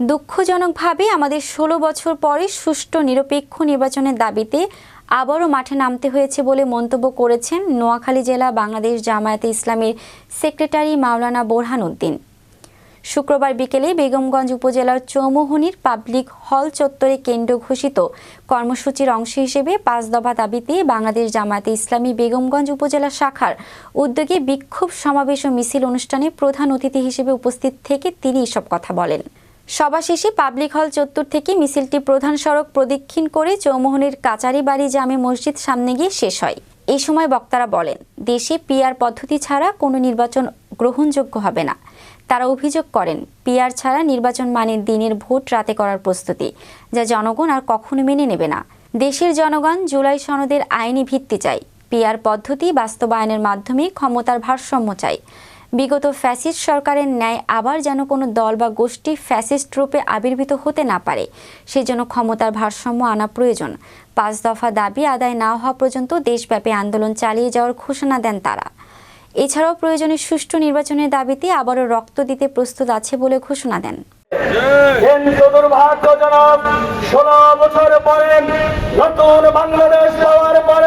দুঃখজনকভাবে আমাদের ষোলো বছর পরে সুষ্ঠু নিরপেক্ষ নির্বাচনের দাবিতে আবারও মাঠে নামতে হয়েছে বলে মন্তব্য করেছেন নোয়াখালী জেলা বাংলাদেশ জামায়াতে ইসলামের সেক্রেটারি মাওলানা বোরহান উদ্দিন। শুক্রবার বিকেলে বেগমগঞ্জ উপজেলার চৌমোহনীর পাবলিক হল চত্বরে কেন্দ্র ঘোষিত কর্মসূচির অংশ হিসেবে পাঁচ দফা দাবিতে বাংলাদেশ জামায়াতে ইসলামী বেগমগঞ্জ উপজেলা শাখার উদ্যোগে বিক্ষোভ সমাবেশ ও মিছিল অনুষ্ঠানে প্রধান অতিথি হিসেবে উপস্থিত থেকে তিনি এসব কথা বলেন। সভা শেষে পাবলিক হল চত্বর থেকে মিছিলটি প্রধান সড়ক প্রদক্ষিণ করে চৌমোহনের কাচারি বাড়ি জামে মসজিদ সামনে গিয়ে শেষ হয়। এই সময় বক্তারা বলেন, দেশে পিয়ার পদ্ধতি ছাড়া কোনো নির্বাচন গ্রহণযোগ্য হবে না। তারা অভিযোগ করেন পিয়ার ছাড়া নির্বাচন মানে দিনের ভোট রাতে করার প্রস্তুতি, যা জনগণ আর কখনো মেনে নেবে না। দেশের জনগণ জুলাই সনদের আইনি ভিত্তি চাই পিয়ার পদ্ধতি বাস্তবায়নের মাধ্যমে ক্ষমতার ভারসাম্য চাই বিগত ফ্যাসিস্ট সরকারের ন্যায় আবার যেন কোনো দল বা গোষ্ঠী ফ্যাসিস্ট রূপে আবির্ভূত হতে না পারে, সেজন্য ক্ষমতার ভারসাম্য আনা প্রয়োজন। পাঁচ দফা দাবি আদায় না হওয়া পর্যন্ত দেশব্যাপী আন্দোলন চালিয়ে যাওয়ার ঘোষণা দেন তারা। এছাড়াও প্রয়োজনে সুষ্ঠু নির্বাচনের দাবিতে আবারও রক্ত দিতে প্রস্তুত আছে বলে ঘোষণা দেন। কিন্তু দুর্ভাগ্যজনক ষোলো বছর পরে নতুন বাংলাদেশ পাওয়ার পরে